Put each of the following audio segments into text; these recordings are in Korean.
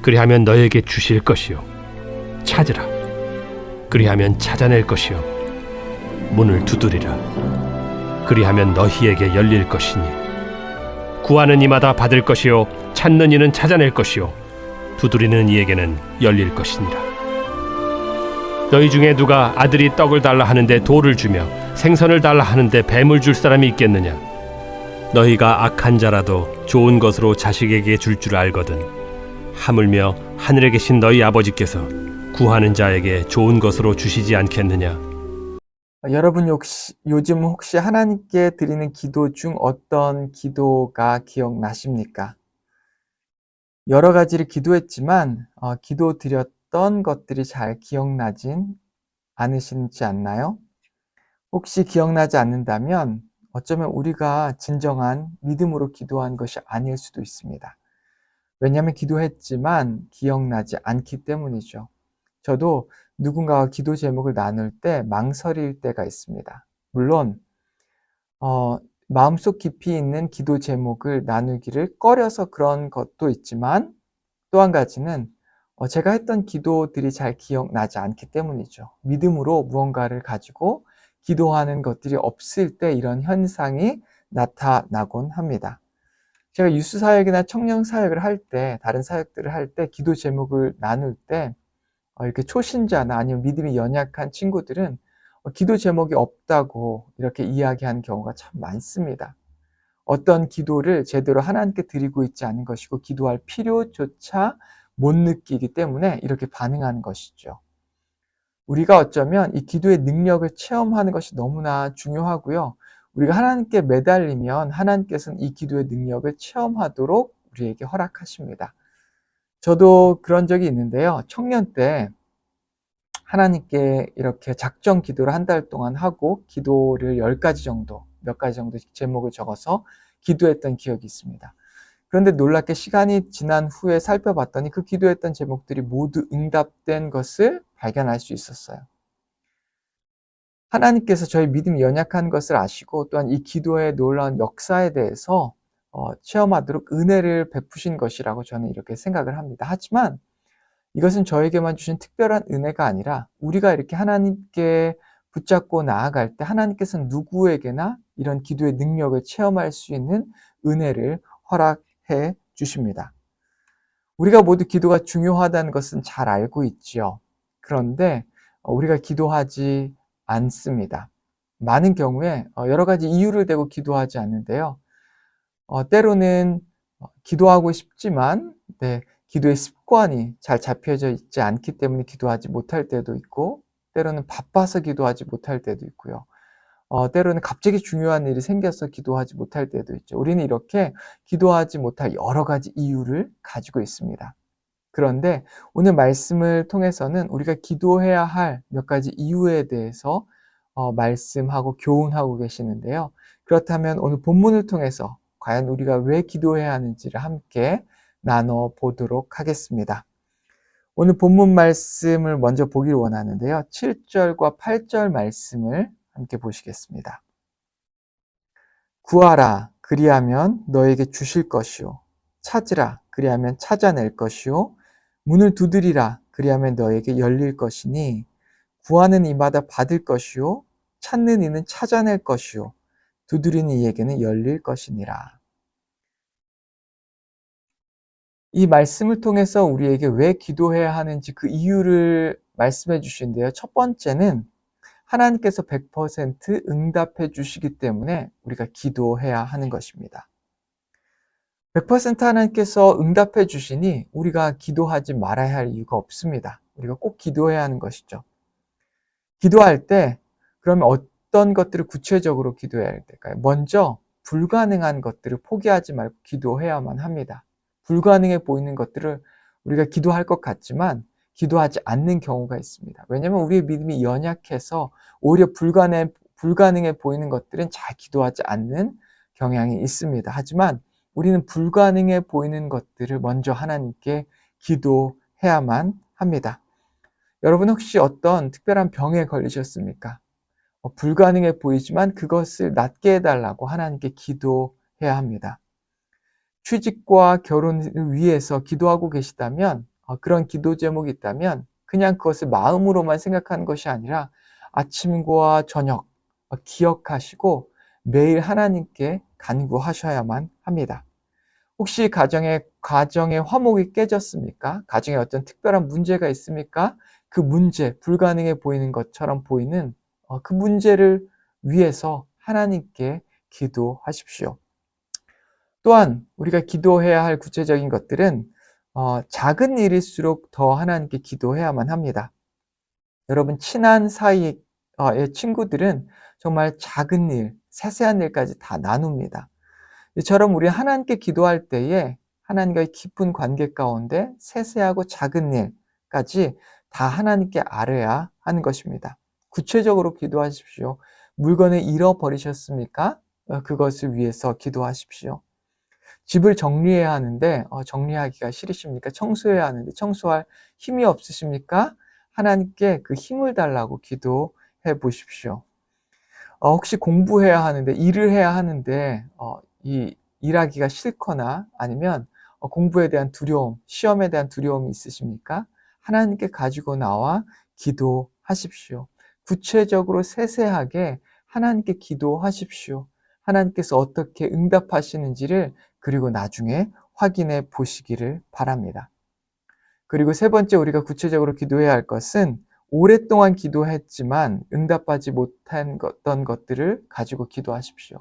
그리하면 너에게 주실 것이요. 찾으라. 그리하면 찾아낼 것이요. 문을 두드리라. 그리하면 너희에게 열릴 것이니. 구하는 이마다 받을 것이요. 찾는 이는 찾아낼 것이요. 두드리는 이에게는 열릴 것이니라. 너희 중에 누가 아들이 떡을 달라 하는데 돌을 주며 생선을 달라 하는데 뱀을 줄 사람이 있겠느냐 너희가 악한 자라도 좋은 것으로 자식에게 줄줄 알거든 하물며 하늘에 계신 너희 아버지께서 구하는 자에게 좋은 것으로 주시지 않겠느냐 어, 여러분 혹시, 요즘 혹시 하나님께 드리는 기도 중 어떤 기도가 기억나십니까? 여러 가지를 기도했지만, 어, 기도 드렸던 것들이 잘 기억나진 않으시지 않나요? 혹시 기억나지 않는다면 어쩌면 우리가 진정한 믿음으로 기도한 것이 아닐 수도 있습니다. 왜냐하면 기도했지만 기억나지 않기 때문이죠. 저도 누군가와 기도 제목을 나눌 때 망설일 때가 있습니다. 물론 어, 마음속 깊이 있는 기도 제목을 나누기를 꺼려서 그런 것도 있지만 또 한 가지는 어, 제가 했던 기도들이 잘 기억나지 않기 때문이죠. 믿음으로 무언가를 가지고 기도하는 것들이 없을 때 이런 현상이 나타나곤 합니다. 제가 유스 사역이나 청년 사역을 할 때, 다른 사역들을 할 때 기도 제목을 나눌 때 어, 이렇게 초신자나 아니면 믿음이 연약한 친구들은 어, 기도 제목이 없다고 이렇게 이야기하는 경우가 참 많습니다. 어떤 기도를 제대로 하나님께 드리고 있지 않은 것이고 기도할 필요조차 못 느끼기 때문에 이렇게 반응하는 것이죠. 우리가 어쩌면 이 기도의 능력을 체험하는 것이 너무나 중요하고요. 우리가 하나님께 매달리면 하나님께서는 이 기도의 능력을 체험하도록 우리에게 허락하십니다. 저도 그런 적이 있는데요. 청년 때 하나님께 이렇게 작정 기도를 한 달 동안 하고 기도를 열 가지 정도, 몇 가지 정도 제목을 적어서 기도했던 기억이 있습니다. 그런데 놀랍게 시간이 지난 후에 살펴봤더니 그 기도했던 제목들이 모두 응답된 것을 발견할 수 있었어요. 하나님께서 저희 믿음이 연약한 것을 아시고 또한 이 기도의 놀라운 역사에 대해서 어, 체험하도록 은혜를 베푸신 것이라고 저는 이렇게 생각을 합니다. 하지만 이것은 저에게만 주신 특별한 은혜가 아니라 우리가 이렇게 하나님께 붙잡고 나아갈 때 하나님께서는 누구에게나 이런 기도의 능력을 체험할 수 있는 은혜를 허락 해 주십니다. 우리가 모두 기도가 중요하다는 것은 잘 알고 있지요. 그런데 우리가 기도하지 않습니다. 많은 경우에 여러 가지 이유를 대고 기도하지 않는데요. 어, 때로는 기도하고 싶지만 네, 기도의 습관이 잘 잡혀져 있지 않기 때문에 기도하지 못할 때도 있고 때로는 바빠서 기도하지 못할 때도 있고요. 어, 때로는 갑자기 중요한 일이 생겨서 기도하지 못할 때도 있죠. 우리는 이렇게 기도하지 못할 여러 가지 이유를 가지고 있습니다. 그런데 오늘 말씀을 통해서는 우리가 기도해야 할 몇 가지 이유에 대해서 어, 말씀하고 교훈하고 계시는데요. 그렇다면 오늘 본문을 통해서 과연 우리가 왜 기도해야 하는지를 함께 나눠 보도록 하겠습니다. 오늘 본문 말씀을 먼저 보길 원하는데요. 7절과 8절 말씀을 함께 보시겠습니다. 구하라 그리하면 너에게 주실 것이요 찾으라 그리하면 찾아낼 것이요 문을 두드리라 그리하면 너에게 열릴 것이니 구하는 이마다 받을 것이요 찾는 이는 찾아낼 것이요 두드리는 이에게는 열릴 것이니라. 이 말씀을 통해서 우리에게 왜 기도해야 하는지 그 이유를 말씀해 주신데요. 첫 번째는 하나님께서 100% 응답해 주시기 때문에 우리가 기도해야 하는 것입니다. 100% 하나님께서 응답해 주시니 우리가 기도하지 말아야 할 이유가 없습니다. 우리가 꼭 기도해야 하는 것이죠. 기도할 때 그러면 어떤 것들을 구체적으로 기도해야 될까요? 먼저 불가능한 것들을 포기하지 말고 기도해야만 합니다. 불가능해 보이는 것들을 우리가 기도할 것 같지만 기도하지 않는 경우가 있습니다. 왜냐하면 우리의 믿음이 연약해서 오히려 불가능해, 불가능해 보이는 것들은 잘 기도하지 않는 경향이 있습니다. 하지만 우리는 불가능해 보이는 것들을 먼저 하나님께 기도해야만 합니다. 여러분 혹시 어떤 특별한 병에 걸리셨습니까? 어, 불가능해 보이지만 그것을 낫게 해달라고 하나님께 기도해야 합니다. 취직과 결혼을 위해서 기도하고 계시다면 어, 그런 기도 제목이 있다면 그냥 그것을 마음으로만 생각하는 것이 아니라 아침과 저녁 어, 기억하시고 매일 하나님께 간구하셔야만 합니다. 혹시 가정에 가정의 화목이 깨졌습니까? 가정에 어떤 특별한 문제가 있습니까? 그 문제 불가능해 보이는 것처럼 보이는 어, 그 문제를 위해서 하나님께 기도하십시오. 또한 우리가 기도해야 할 구체적인 것들은 어, 작은 일일수록 더 하나님께 기도해야만 합니다. 여러분 친한 사이의 친구들은 정말 작은 일, 세세한 일까지 다 나눕니다. 이처럼 우리 하나님께 기도할 때에 하나님과의 깊은 관계 가운데 세세하고 작은 일까지 다 하나님께 알아야 하는 것입니다. 구체적으로 기도하십시오. 물건을 잃어버리셨습니까? 어, 그것을 위해서 기도하십시오. 집을 정리해야 하는데 어, 정리하기가 싫으십니까? 청소해야 하는데 청소할 힘이 없으십니까? 하나님께 그 힘을 달라고 기도해 보십시오. 어, 혹시 공부해야 하는데 일을 해야 하는데 어, 이 일하기가 싫거나 아니면 어, 공부에 대한 두려움, 시험에 대한 두려움이 있으십니까? 하나님께 가지고 나와 기도하십시오. 구체적으로 세세하게 하나님께 기도하십시오. 하나님께서 어떻게 응답하시는지를 그리고 나중에 확인해 보시기를 바랍니다. 그리고 세 번째 우리가 구체적으로 기도해야 할 것은 오랫동안 기도했지만 응답하지 못한 어떤 것들을 가지고 기도하십시오.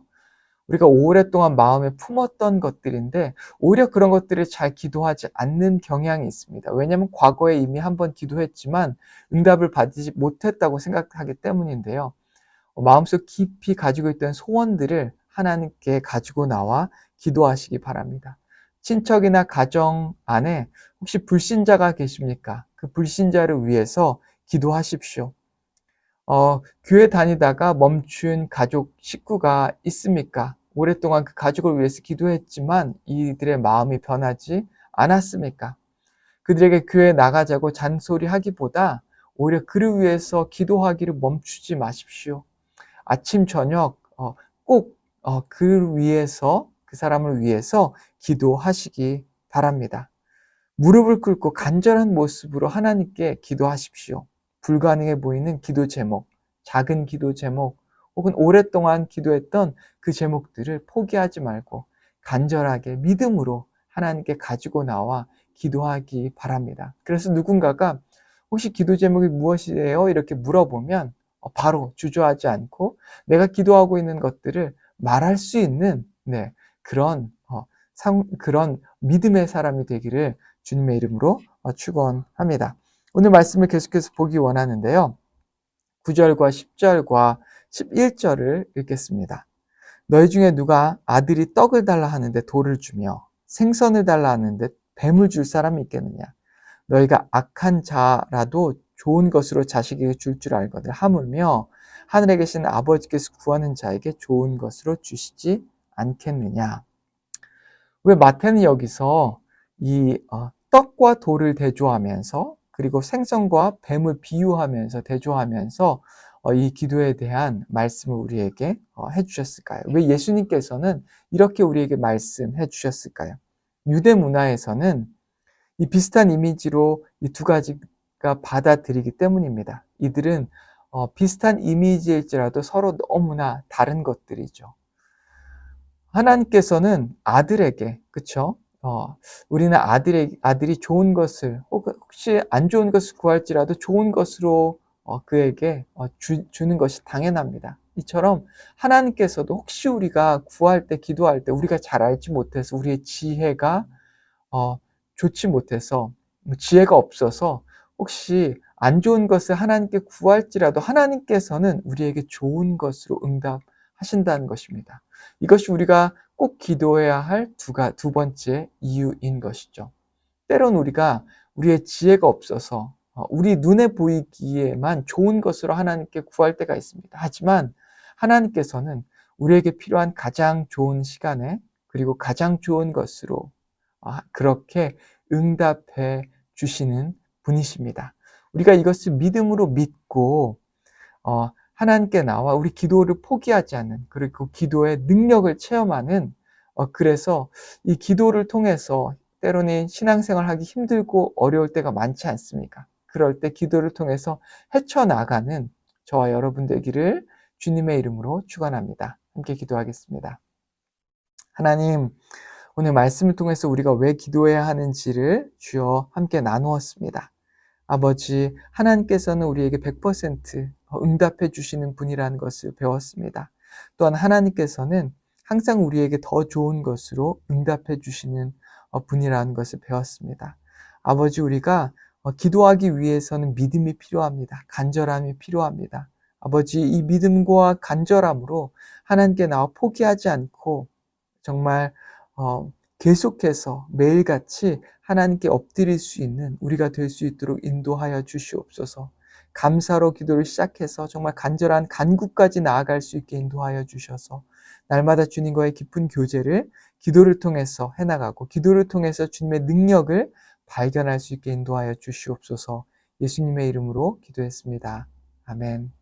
우리가 오랫동안 마음에 품었던 것들인데 오히려 그런 것들을 잘 기도하지 않는 경향이 있습니다. 왜냐하면 과거에 이미 한번 기도했지만 응답을 받지 못했다고 생각하기 때문인데요. 마음속 깊이 가지고 있던 소원들을 하나님께 가지고 나와 기도하시기 바랍니다. 친척이나 가정 안에 혹시 불신자가 계십니까? 그 불신자를 위해서 기도하십시오. 어, 교회 다니다가 멈춘 가족, 식구가 있습니까? 오랫동안 그 가족을 위해서 기도했지만 이들의 마음이 변하지 않았습니까? 그들에게 교회 나가자고 잔소리 하기보다 오히려 그를 위해서 기도하기를 멈추지 마십시오. 아침, 저녁 어, 꼭 어, 그를 위해서 그 사람을 위해서 기도하시기 바랍니다. 무릎을 꿇고 간절한 모습으로 하나님께 기도하십시오. 불가능해 보이는 기도 제목, 작은 기도 제목, 혹은 오랫동안 기도했던 그 제목들을 포기하지 말고 간절하게 믿음으로 하나님께 가지고 나와 기도하기 바랍니다. 그래서 누군가가 혹시 기도 제목이 무엇이에요? 이렇게 물어보면 어, 바로 주저하지 않고 내가 기도하고 있는 것들을 말할 수 있는 네, 그런 어, 상, 그런 믿음의 사람이 되기를 주님의 이름으로 어, 축원합니다. 오늘 말씀을 계속해서 보기 원하는데요. 9절과 10절과 11절을 읽겠습니다. 너희 중에 누가 아들이 떡을 달라 하는데 돌을 주며 생선을 달라 하는데 뱀을 줄 사람이 있겠느냐? 너희가 악한 자라도 좋은 것으로 자식에게 줄 줄 알거든 하물며 하늘에 계신 아버지께서 구하는 자에게 좋은 것으로 주시지 않겠느냐? 왜 마태는 여기서 이 어, 떡과 돌을 대조하면서 그리고 생선과 뱀을 비유하면서 대조하면서 어, 이 기도에 대한 말씀을 우리에게 어, 해주셨을까요? 왜 예수님께서는 이렇게 우리에게 말씀해 주셨을까요? 유대 문화에서는 이 비슷한 이미지로 이 두 가지가 받아들이기 때문입니다. 이들은 어, 비슷한 이미지일지라도 서로 너무나 다른 것들이죠. 하나님께서는 아들에게 그쵸? 어, 우리는 아들의 아들이 좋은 것을 혹시 안 좋은 것을 구할지라도 좋은 것으로 어, 그에게 어, 주, 주는 것이 당연합니다. 이처럼 하나님께서도 혹시 우리가 구할 때, 기도할 때 우리가 잘 알지 못해서 우리의 지혜가 어, 좋지 못해서 뭐 지혜가 없어서 혹시 안 좋은 것을 하나님께 구할지라도 하나님께서는 우리에게 좋은 것으로 응답하신다는 것입니다. 이것이 우리가 꼭 기도해야 할 두, 두 번째 이유인 것이죠. 때론 우리가 우리의 지혜가 없어서 어, 우리 눈에 보이기에만 좋은 것으로 하나님께 구할 때가 있습니다. 하지만 하나님께서는 우리에게 필요한 가장 좋은 시간에 그리고 가장 좋은 것으로 아, 그렇게 응답해 주시는 분이십니다. 우리가 이것을 믿음으로 믿고 어, 하나님께 나와 우리 기도를 포기하지 않는 그리고 기도의 능력을 체험하는 어, 그래서 이 기도를 통해서 때로는 신앙생활하기 힘들고 어려울 때가 많지 않습니까? 그럴 때 기도를 통해서 헤쳐나가는 저와 여러분 되기를 주님의 이름으로 축원합니다. 함께 기도하겠습니다. 하나님, 오늘 말씀을 통해서 우리가 왜 기도해야 하는지를 주여 함께 나누었습니다. 아버지, 하나님께서는 우리에게 100% 응답해 주시는 분이라는 것을 배웠습니다. 또한 하나님께서는 항상 우리에게 더 좋은 것으로 응답해 주시는 어, 분이라는 것을 배웠습니다. 아버지, 우리가 어, 기도하기 위해서는 믿음이 필요합니다. 간절함이 필요합니다. 아버지, 이 믿음과 간절함으로 하나님께 나와 포기하지 않고 정말 어, 계속해서 매일같이 하나님께 엎드릴 수 있는 우리가 될 수 있도록 인도하여 주시옵소서. 감사로 기도를 시작해서 정말 간절한 간구까지 나아갈 수 있게 인도하여 주셔서 날마다 주님과의 깊은 교제를 기도를 통해서 해나가고 기도를 통해서 주님의 능력을 발견할 수 있게 인도하여 주시옵소서 예수님의 이름으로 기도했습니다. 아멘.